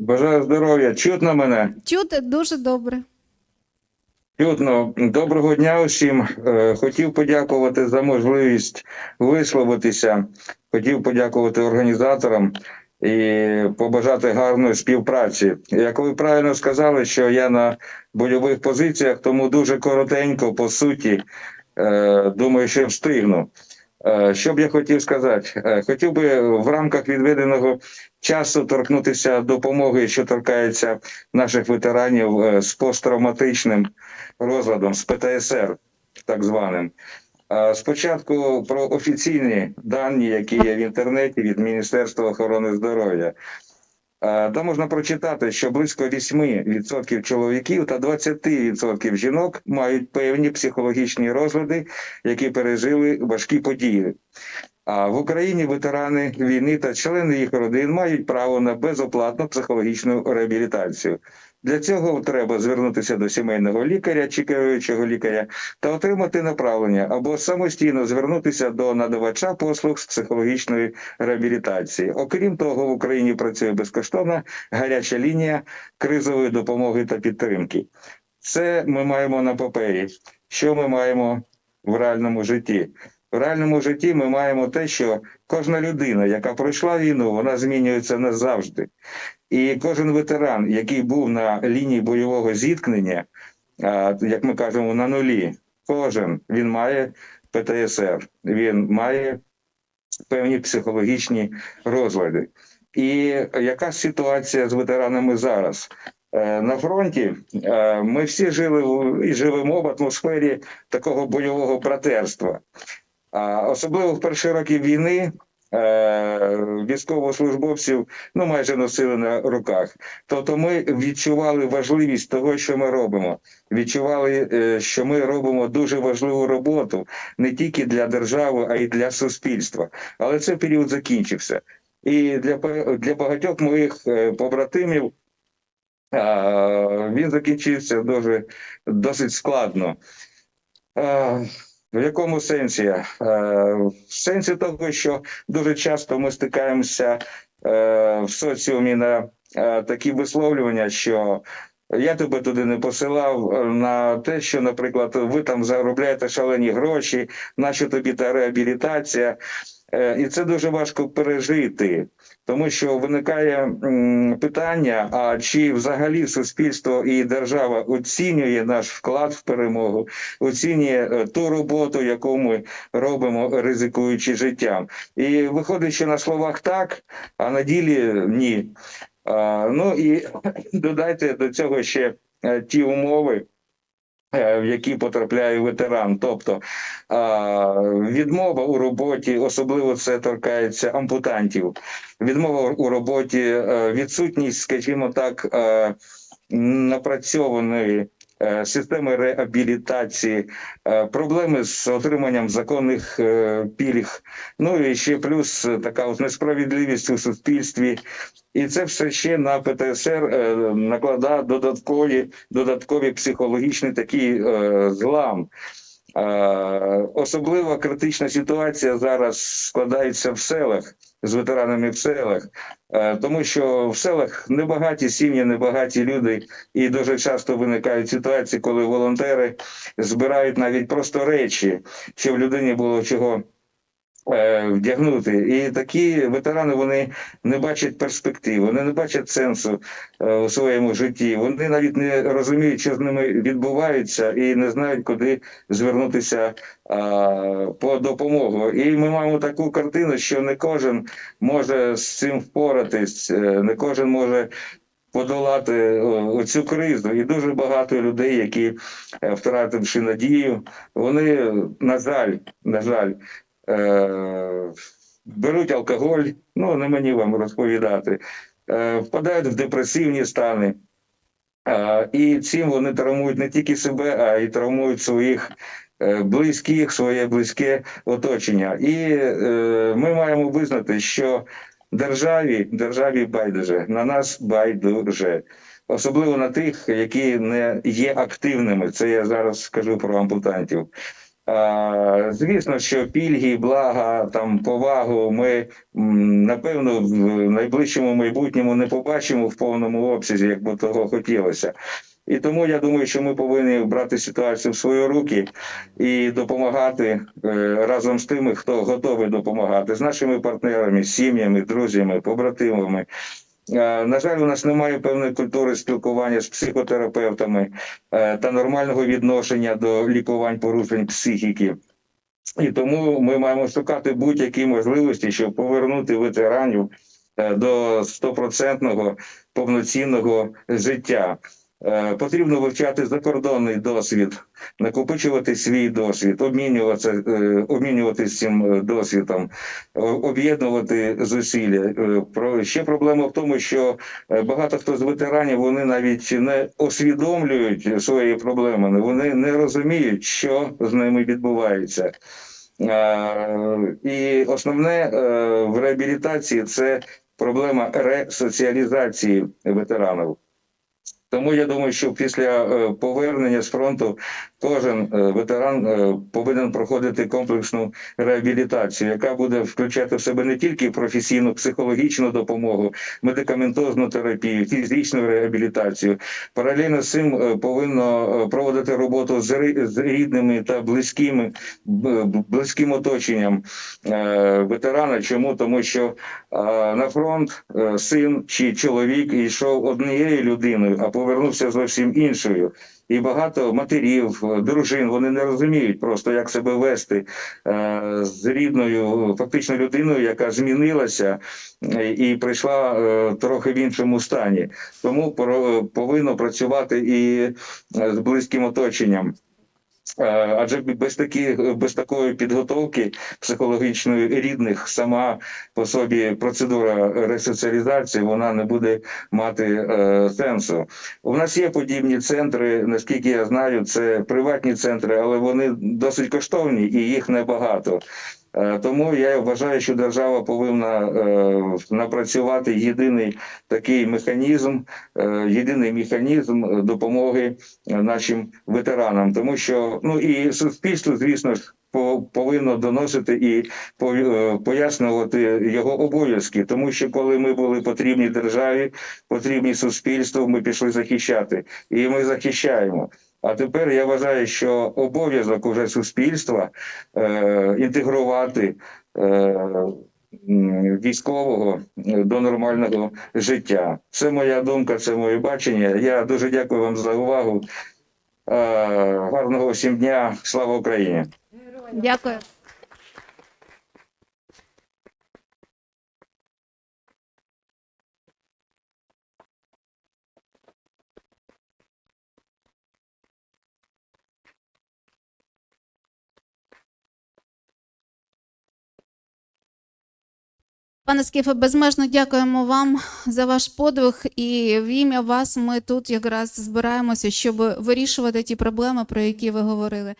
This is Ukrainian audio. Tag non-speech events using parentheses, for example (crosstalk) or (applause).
Бажаю здоров'я. Чутно мене? Чути дуже добре. Чутно. Доброго дня усім. Е, Хотів подякувати за можливість висловитися. Хотів подякувати організаторам і побажати гарної співпраці. Як ви правильно сказали, що я на бойових позиціях, тому дуже коротенько, по суті, е, думаю, що встигну. Е, Що б я хотів сказати? Е, Хотів би в рамках відведеного часу торкнутися допомоги, що торкається наших ветеранів е, з посттравматичним розладом, з ПТСР, так званим. Спочатку про офіційні дані, які є в інтернеті від Міністерства охорони здоров'я. Е, Там можна прочитати, що близько 8% чоловіків та 20% жінок мають певні психологічні розлади, які пережили важкі події. А в Україні ветерани війни та члени їх родин мають право на безоплатну психологічну реабілітацію. Для цього треба звернутися до сімейного лікаря чи керуючого лікаря та отримати направлення або самостійно звернутися до надавача послуг з психологічної реабілітації. Окрім того, в Україні працює безкоштовна гаряча лінія кризової допомоги та підтримки. Це ми маємо на папері. Що ми маємо в реальному житті? В реальному житті ми маємо те, що кожна людина, яка пройшла війну, вона змінюється назавжди. І кожен ветеран, який був на лінії бойового зіткнення, як ми кажемо, на нулі, кожен він має ПТСР, він має певні психологічні розлади. І яка ситуація з ветеранами зараз? Е, На фронті е, ми всі жили і живемо в атмосфері такого бойового братерства. Особливо в перші роки війни е, військовослужбовців ну майже носили на руках. Тобто ми відчували важливість того, що ми робимо. Відчували, е, що ми робимо дуже важливу роботу не тільки для держави, а й для суспільства. Але цей період закінчився. І для, для багатьох моїх е, побратимів він закінчився дуже досить складно. В якому сенсі? Е, В сенсі того, що дуже часто ми стикаємося е, в соціумі на е, такі висловлювання, що я тебе туди не посилав на те, що, наприклад, ви там заробляєте шалені гроші, нащо тобі та реабілітація. Е, І це дуже важко пережити, тому що виникає питання: а чи взагалі суспільство і держава оцінює наш вклад в перемогу, оцінює е, ту роботу, яку ми робимо, ризикуючи життям. І виходить, що на словах так, а на ділі ні. Ну і (clears throat) додайте до цього ще е, ті умови. Е, В які потрапляє ветеран, тобто відмова у роботі, особливо це торкається ампутантів. Відмова у роботі, е, відсутність, скажімо так, е, напрацьованої системи реабілітації, е, проблеми з отриманням законних е, пільг. Ну і ще плюс е, така от несправедливість у суспільстві. І це все ще на ПТСР е, накладає додаткові, додаткові психологічні такий е, злам. Особливо критична ситуація зараз складається в селах з ветеранами в селах, тому що в селах небагаті сім'ї, небагаті люди, і дуже часто виникають ситуації, коли волонтери збирають навіть просто речі, щоб людині було чого. Е, Вдягнути і такі ветерани вони не бачать перспектив, вони не бачать сенсу е, у своєму житті. Вони навіть не розуміють, що з ними відбувається, і не знають, куди звернутися по допомогу. І ми маємо таку картину, що не кожен може з цим впоратись, е, не кожен може. Подолати цю кризу, і дуже багато людей, які е, втративши надію, вони на жаль, на жаль, е, беруть алкоголь. Ну не мені вам розповідати, е, впадають в депресивні стани. Е, І цим вони травмують не тільки себе, а й травмують своїх е, близьких, своє близьке оточення. І е, ми маємо визнати, що державі, державі байдуже, на нас байдуже. Особливо на тих, які не є активними. Це я зараз скажу про ампутантів. Звісно, що пільги, блага, там повагу ми напевно в найближчому майбутньому не побачимо в повному обсязі, як би того хотілося. І тому я думаю, що ми повинні брати ситуацію в свої руки і допомагати е, разом з тими, хто готовий допомагати, з нашими партнерами, сім'ями, друзями, побратимами. Е, На жаль, у нас немає певної культури спілкування з психотерапевтами е, та нормального відношення до лікувань порушень психіки. І тому ми маємо шукати будь-які можливості, щоб повернути ветеранів е, до стопроцентного повноцінного життя. Е, Потрібно вивчати закордонний досвід, накопичувати свій досвід, обмінюватися, е, обмінюватися цим е, досвідом, об'єднувати зусилля. Ще проблема в тому, що багато хто з ветеранів вони навіть не усвідомлюють свої проблеми, вони не розуміють, що з ними відбувається. І основне в реабілітації це проблема ресоціалізації ветеранів. Тому я думаю, що після е, повернення з фронту кожен е, ветеран е, повинен проходити комплексну реабілітацію, яка буде включати в себе не тільки професійну психологічну допомогу, медикаментозну терапію, фізичну реабілітацію. Паралельно з цим повинно проводити роботу з рідними та близькими близьким оточенням ветерана. Чому тому, що на фронт син чи чоловік йшов однією людиною, а повернувся зовсім іншою. І багато матерів, е, дружин вони не розуміють просто, як себе вести е, з рідною, фактично людиною, яка змінилася е, і прийшла трохи в іншому стані. Тому повинно працювати і з близьким оточенням. Е, Адже без таких без такої підготовки психологічної рідних сама по собі процедура ресоціалізації вона не буде мати е, сенсу. У нас є подібні центри, наскільки я знаю, це приватні центри, але вони досить коштовні і їх небагато. Е, Тому я вважаю, що держава повинна е, напрацювати єдиний такий механізм, е, єдиний механізм допомоги нашим ветеранам, тому що ну і суспільство, звісно ж, по- повинно доносити і пояснювати його обов'язки, тому що коли ми були потрібні державі, потрібні суспільству, ми пішли захищати, і ми захищаємо. А тепер я вважаю, що обов'язок уже суспільства е, інтегрувати. Е, Військового е, до нормального життя. Це моя думка, це моє бачення. Я дуже дякую вам за увагу. Е, Гарного всім дня. Слава Україні! Дякую. Пане Скіфе, безмежно дякуємо вам за ваш подвиг, і в ім'я вас ми тут якраз збираємося, щоб вирішувати ті проблеми, про які ви говорили.